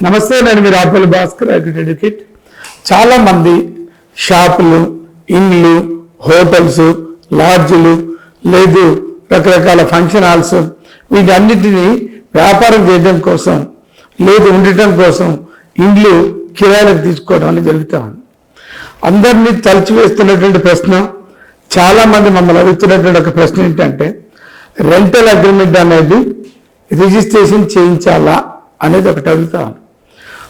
నమస్తే నేను మీరు ఆపల్ భాస్కర్ అడ్వకేట్ చాలా మంది షాపులు ఇండ్లు హోటల్స్ లాడ్జ్లు లేదు రకరకాల ఫంక్షన్ హాల్స్ వీటన్నిటినీ వ్యాపారం చేయడం కోసం లేదు ఉండటం కోసం ఇండ్లు కిరాయిలకు తీసుకోవడం అనేది జరుగుతూ ఉంది. అందరినీ తలచివేస్తున్నటువంటి ప్రశ్న చాలామంది మమ్మల్ని అడుగుతున్నటువంటి ఒక ప్రశ్న ఏంటంటే రెంటల్ అగ్రిమెంట్ అనేది రిజిస్ట్రేషన్ చేయించాలా అనేది ఒకటి అడుగుతాను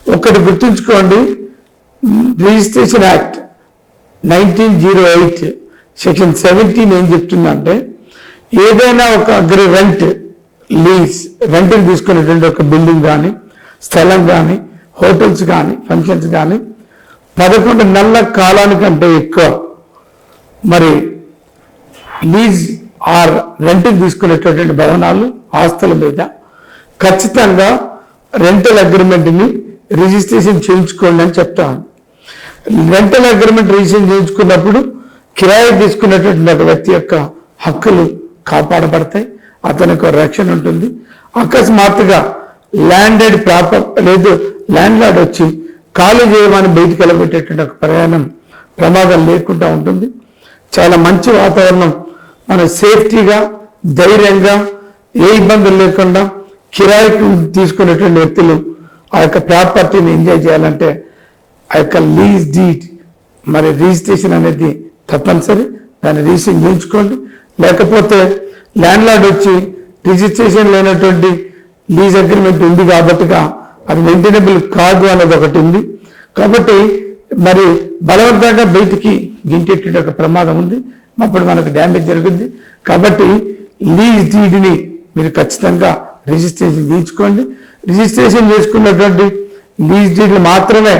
ఒకటి గుర్తుంచుకోండి. Registration act nineteen zero eight section seventeen ఏం చెప్తుందంటే ఏదైనా ఒక అగ్రి రెంట్ లీజ్ రెంట్కి తీసుకునేటువంటి ఒక బిల్డింగ్ కానీ స్థలం కానీ హోటల్స్ కానీ ఫంక్షన్స్ కానీ పదకొండు నెలల కాలానికంటే ఎక్కువ. మరి లీజ్ ఆర్ రెంట్కి తీసుకునేటటువంటి భవనాలు ఆస్తుల మీద ఖచ్చితంగా రెంటల్ అగ్రిమెంట్ని రిజిస్ట్రేషన్ చేయించుకోండి అని చెప్తాను. రెంటల్ అగ్రిమెంట్ రిజిస్ట్రేషన్ చేయించుకున్నప్పుడు కిరాయి తీసుకున్నటువంటి ఒక వ్యక్తి యొక్క హక్కులు కాపాడబడతాయి అతని ఒక రక్షణ ఉంటుంది. అకస్మాత్తుగా ల్యాండెడ్ ప్రాపర్ లేదు ల్యాండ్ లార్డ్ వచ్చి ఖాళీ చేయమని బయటికి వెళ్ళబెట్టేటువంటి ఒక ప్రయాణం ప్రమాదం లేకుండా ఉంటుంది. చాలా మంచి వాతావరణం. మన సేఫ్టీగా ధైర్యంగా ఏ ఇబ్బందులు లేకుండా కిరాయికి తీసుకునేటువంటి వ్యక్తులు ఆ యొక్క ప్రాపర్టీని ఎంజాయ్ చేయాలంటే ఆ యొక్క లీజ్ డీడ్ మరి రిజిస్ట్రేషన్ అనేది తప్పనిసరి. దాన్ని రిజిస్ట్రేషన్ చేయించుకోండి. లేకపోతే ల్యాండ్ లార్డ్ వచ్చి రిజిస్ట్రేషన్ లేనటువంటి లీజ్ అగ్రిమెంట్ ఉంది కాబట్టిగా అది మెయింటైనబుల్ కాదు అనేది ఒకటి ఉంది. కాబట్టి మరి బలవంతంగా బయటికి గింటెట్టే ఒక ప్రమాదం ఉంది. అప్పుడు మనకు డ్యామేజ్ జరుగుద్ది. కాబట్టి లీజ్ డీడ్ని మీరు ఖచ్చితంగా రిజిస్ట్రేషన్ చేయించుకోండి. రిజిస్ట్రేషన్ చేసుకున్నటువంటి లీజ్ డీడ్లు మాత్రమే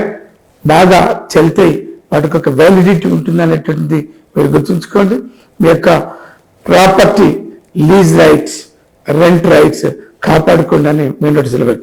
బాగా చెల్తాయి. వాటికి ఒక వ్యాలిడిటీ ఉంటుంది అనేటువంటిది మీరు గుర్తుంచుకోండి. మీ యొక్క property lease rights rent rights కాపాడుకోండి అని మేము నోటీసులు పెడతాం